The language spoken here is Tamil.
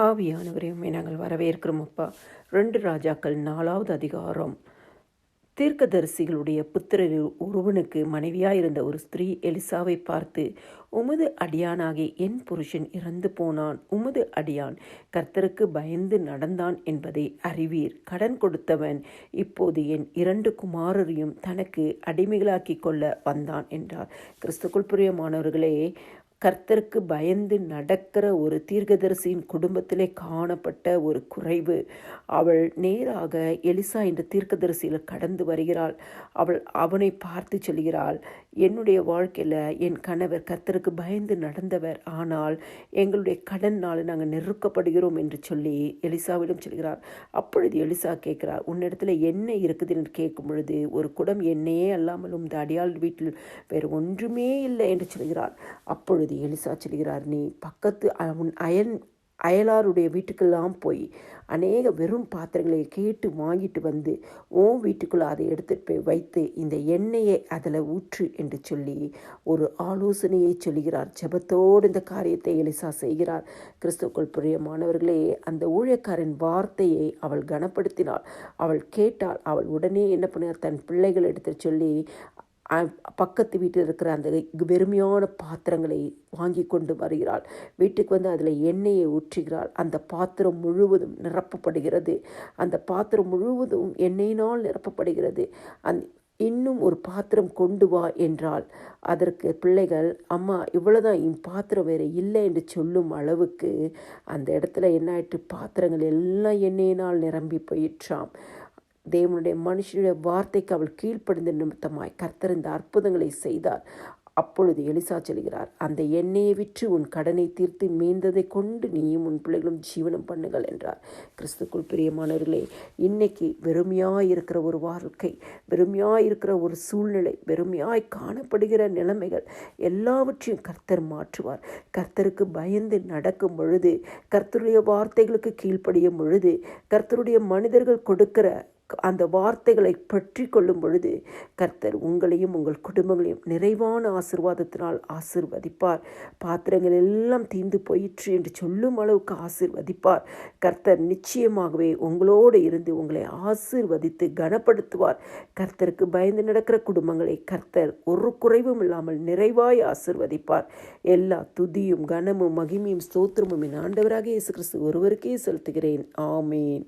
ஆவியானவரையுமே நாங்கள் வரவேற்கிறோம் அப்பா. ரெண்டு ராஜாக்கள் நாலாவது அதிகாரம். தீர்க்கதரிசிகளுடைய புத்திரரில் ஒருவனுக்கு மனைவியாயிருந்த ஒரு ஸ்திரீ எலிசாவை பார்த்து உமது அடியானாகி என் புருஷன் இறந்து போனான். உமது அடியான் கர்த்தருக்கு பயந்து நடந்தான் என்பதை அறிவீர். கடன் கொடுத்தவன் இப்போது என் இரண்டு குமாரரையும் தனக்கு அடிமைகளாக்கி கொள்ள வந்தான் என்றார். கிறிஸ்துக்குள் பிரியமானவர்களே கர்த்தருக்கு பயந்து நடக்கிற ஒரு தீர்க்கதரிசியின் குடும்பத்திலே காணப்பட்ட ஒரு குறைவு. அவள் நேராக எலிசா என்ற தீர்க்கதரிசியில் கடந்து வருகிறாள். அவள் அவனை பார்த்து சொல்கிறாள் என்னுடைய வாழ்க்கையில் என் கணவர் கர்த்தருக்கு பயந்து நடந்தவர். ஆனால் எங்களுடைய கடனால் நாங்கள் நெருக்கப்படுகிறோம் என்று சொல்லி எலிசாவிடம் சொல்கிறார் அப்பொழுது எலிசா கேட்கிறார் உன்னிடத்தில் என்ன இருக்குது? என்று கேட்கும் பொழுது ஒரு குடம் எண்ணெயே அல்லாமலும் இந்த அடியாள் வீட்டில் வேறு ஒன்றுமே இல்லை என்று சொல்கிறார் அப்பொழுது எலிசா சொல்கிறார் நீ பக்கத்து உன் அயன் அயலாருடைய வீட்டுக்கெல்லாம் போய் அநேக வெறும் பாத்திரங்களை கேட்டு வாங்கிட்டு வந்து உன் வீட்டுக்குள்ளே அதை எடுத்துகிட்டு போய் வைத்து இந்த எண்ணெயை அதில் ஊற்று என்று சொல்லி ஒரு ஆலோசனையை சொல்கிறார். ஜெபத்தோடு இந்த காரியத்தை எலிசா செய்கிறார். கிறிஸ்துக்குள் பிரியமானவர்களே அந்த ஊழியக்காரன் வார்த்தையை அவள் கனப்படுத்தினாள். அவள் கேட்டாள். அவள் உடனே என்ன பண்ணினார் தன் பிள்ளைகள் எடுத்து சொல்லி பக்கத்து வீட்டில் இருக்கிற அந்த வெறுமையான பாத்திரங்களை வாங்கி கொண்டு வருகிறாள். வீட்டுக்கு வந்து அதில் எண்ணெயை ஊற்றுகிறாள். அந்த பாத்திரம் முழுவதும் நிரப்பப்படுகிறது. அந்த பாத்திரம் முழுவதும் எண்ணெயினால் நிரப்பப்படுகிறது. அந் இன்னும் ஒரு பாத்திரம் கொண்டு வா என்றால் அதற்கு பிள்ளைகள் அம்மா இவ்வளோதான் என் பாத்திரம் வேறு இல்லை என்று சொல்லும் அளவுக்கு அந்த இடத்துல என்ன ஆயிட்டு பாத்திரங்கள் எல்லாம் எண்ணெயினால் நிரம்பி போயிற்றாம். தேவனுடைய மனுஷனுடைய வார்த்தைக்கு அவள் கீழ்ப்படிந்த நிமித்தமாய் கர்த்தர் இந்த அற்புதங்களை செய்தார். அப்பொழுது எலிசா சொல்கிறார் அந்த எண்ணெயை விற்று உன் கடனை தீர்த்து மீந்ததை கொண்டு நீயும் உன் பிள்ளைகளும் ஜீவனம் பண்ணுங்கள் என்றார். கிறிஸ்துக்குள் பிரியமானவர்களே இன்னைக்கு வெறுமையாக இருக்கிற ஒரு வாழ்க்கை வெறுமையாக இருக்கிற ஒரு சூழ்நிலை வெறுமையாய் காணப்படுகிற நிலைமைகள் எல்லாவற்றையும் கர்த்தர் மாற்றுவார். கர்த்தருக்கு பயந்து நடக்கும் பொழுது கர்த்தருடைய வார்த்தைகளுக்கு கீழ்ப்படியும் பொழுது கர்த்தருடைய மனிதர்கள் கொடுக்கிற அந்த வார்த்தைகளை பற்றி கொள்ளும் பொழுது கர்த்தர் உங்களையும் உங்கள் குடும்பங்களையும் நிறைவான ஆசிர்வாதத்தினால் ஆசிர்வதிப்பார். பாத்திரங்கள் எல்லாம் தீந்து போயிற்று என்று சொல்லும் அளவுக்கு ஆசிர்வதிப்பார். கர்த்தர் நிச்சயமாகவே உங்களோடு இருந்து உங்களை ஆசிர்வதித்து கனப்படுத்துவார். கர்த்தருக்கு பயந்து நடக்கிற குடும்பங்களை கர்த்தர் ஒரு குறைவும் இல்லாமல் நிறைவாய் ஆசிர்வதிப்பார். எல்லா துதியும் கனமும் மகிமையும் ஸ்தோத்திரமும் என் ஆண்டவராக இயேசு கிறிஸ்து ஒருவருக்கே செலுத்துகிறேன். ஆமேன்.